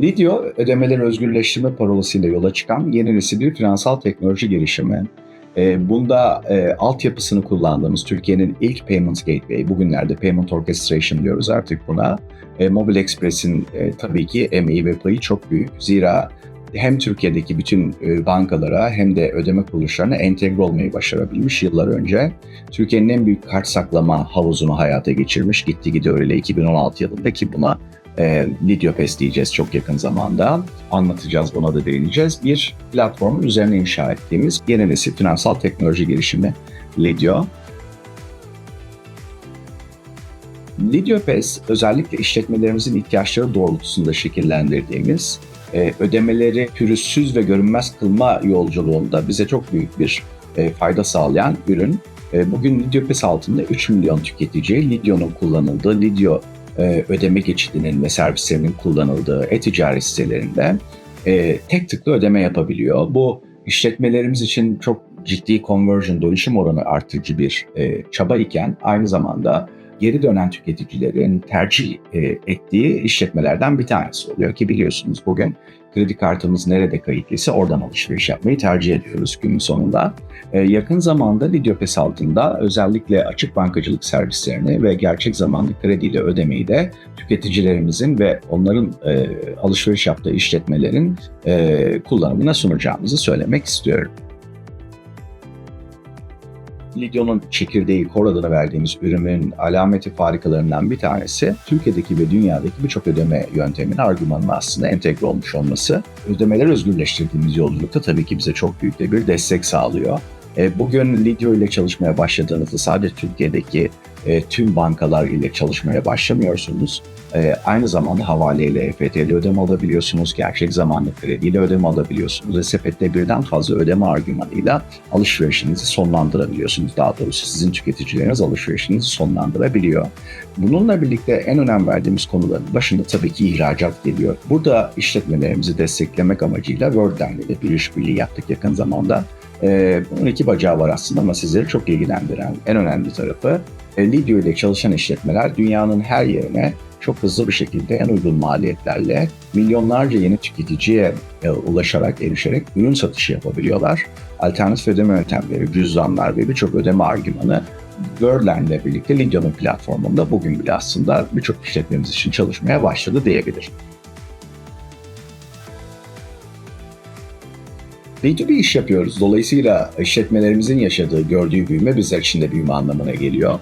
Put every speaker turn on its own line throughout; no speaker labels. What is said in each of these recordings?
Lidyo, ödemeleri özgürleştirme parolasıyla yola çıkan yeni nesil bir finansal teknoloji girişimi. E, bunda e, altyapısını kullandığımız Türkiye'nin ilk Payment Gateway, bugünlerde Payment Orchestration diyoruz artık buna. E, Mobile Express'in e, tabii ki emeği ve payı çok büyük. Zira hem Türkiye'deki bütün e, bankalara hem de ödeme kuruluşlarına entegre olmayı başarabilmiş yıllar önce. Türkiye'nin en büyük kart saklama havuzunu hayata geçirmiş. Gitti gidiyor öyle 2016 yılında ki buna e, Lidyopes diyeceğiz çok yakın zamanda. Anlatacağız, buna da değineceğiz. Bir platformun üzerine inşa ettiğimiz yeni nesil finansal teknoloji girişimi Lidyo. Lidyopes özellikle işletmelerimizin ihtiyaçları doğrultusunda şekillendirdiğimiz e, ödemeleri pürüzsüz ve görünmez kılma yolculuğunda bize çok büyük bir e, fayda sağlayan ürün. E, bugün Lidyopes altında 3 milyon tüketici Lidyo'nun kullanıldığı, Lidyo e, ödeme geçidinin ve servislerinin kullanıldığı e-ticaret sitelerinde e, tek tıklı ödeme yapabiliyor. Bu işletmelerimiz için çok ciddi conversion, dönüşüm oranı artırıcı bir e, çaba iken aynı zamanda geri dönen tüketicilerin tercih e, ettiği işletmelerden bir tanesi oluyor ki biliyorsunuz bugün kredi kartımız nerede kayıtlıysa oradan alışveriş yapmayı tercih ediyoruz günün sonunda. E, yakın zamanda Lidyopes altında özellikle açık bankacılık servislerini ve gerçek zamanlı krediyle ödemeyi de tüketicilerimizin ve onların e, alışveriş yaptığı işletmelerin e, kullanımına sunacağımızı söylemek istiyorum. Lidyo'nun çekirdeği kor adını verdiğimiz ürünün alameti farikalarından bir tanesi Türkiye'deki ve dünyadaki birçok ödeme yönteminin argümanına aslında entegre olmuş olması. Ödemeleri özgürleştirdiğimiz yolculukta tabii ki bize çok büyük de bir destek sağlıyor. E, bugün Lidyo ile çalışmaya başladığınızda sadece Türkiye'deki e, tüm bankalar ile çalışmaya başlamıyorsunuz. E, aynı zamanda havaleyle, EFT'li ödeme alabiliyorsunuz, gerçek zamanlı krediyle ödeme alabiliyorsunuz sepette birden fazla ödeme argümanıyla alışverişinizi sonlandırabiliyorsunuz. Daha doğrusu sizin tüketicileriniz alışverişinizi sonlandırabiliyor. Bununla birlikte en önem verdiğimiz konuların başında tabii ki ihracat geliyor. Burada işletmelerimizi desteklemek amacıyla Worldline ile bir işbirliği yaptık yakın zamanda. Ee, bunun iki bacağı var aslında ama sizleri çok ilgilendiren en önemli tarafı Lidyo ile çalışan işletmeler dünyanın her yerine çok hızlı bir şekilde en uygun maliyetlerle milyonlarca yeni tüketiciye e, ulaşarak, erişerek ürün satışı yapabiliyorlar. Alternatif ödeme yöntemleri, cüzdanlar ve birçok ödeme argümanı Worldline ile birlikte Lidyo'nun platformunda bugün bile aslında birçok işletmemiz için çalışmaya başladı diyebilirim. B2B iş yapıyoruz. Dolayısıyla işletmelerimizin yaşadığı, gördüğü büyüme bizler için de büyüme anlamına geliyor.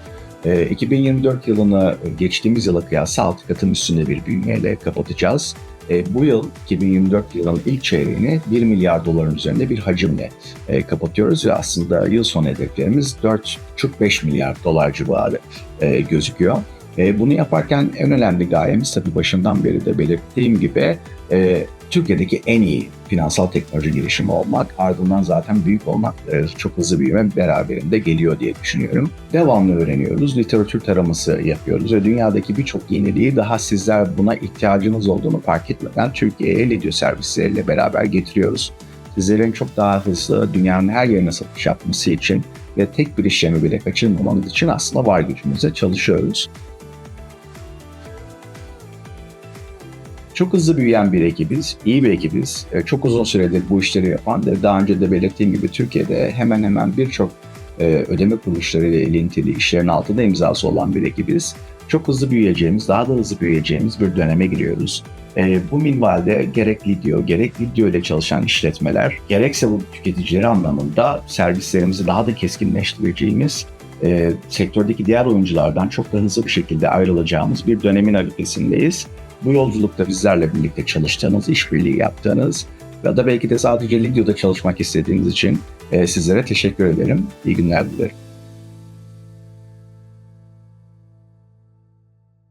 2024 yılını geçtiğimiz yıla kıyasla 6 katın üstünde bir büyümeyle kapatacağız. E, bu yıl 2024 yılının ilk çeyreğini 1 milyar doların üzerinde bir hacimle e, kapatıyoruz ve aslında yıl sonu hedeflerimiz 4,5 milyar dolar civarı e, gözüküyor. E, bunu yaparken en önemli gayemiz tabii başından beri de belirttiğim gibi e, Türkiye'deki en iyi finansal teknoloji girişimi olmak, ardından zaten büyük olmak, e, çok hızlı büyüme beraberinde geliyor diye düşünüyorum. Devamlı öğreniyoruz, literatür taraması yapıyoruz ve dünyadaki birçok yeniliği daha sizler buna ihtiyacınız olduğunu fark etmeden Türkiye'ye Lidyo servisleriyle beraber getiriyoruz. Sizlerin çok daha hızlı dünyanın her yerine satış yapması için ve tek bir işlemi bile kaçırmamanız için aslında var gücümüzle çalışıyoruz. Çok hızlı büyüyen bir ekibiz, iyi bir ekibiz. E, çok uzun süredir bu işleri yapan ve daha önce de belirttiğim gibi Türkiye'de hemen hemen birçok e, ödeme kuruluşlarıyla ilintili işlerin altında imzası olan bir ekibiz. Çok hızlı büyüyeceğimiz, daha da hızlı büyüyeceğimiz bir döneme giriyoruz. E, bu minvalde gerek Lidyo, gerek Lidyo ile çalışan işletmeler, gerekse bu tüketicileri anlamında servislerimizi daha da keskinleştireceğimiz e, sektördeki diğer oyunculardan çok da hızlı bir şekilde ayrılacağımız bir dönemin arifesindeyiz. Bu yolculukta bizlerle birlikte çalıştığınız, işbirliği yaptığınız ya da belki de sadece Lidyo'da çalışmak istediğiniz için e, sizlere teşekkür ederim. İyi günler dilerim.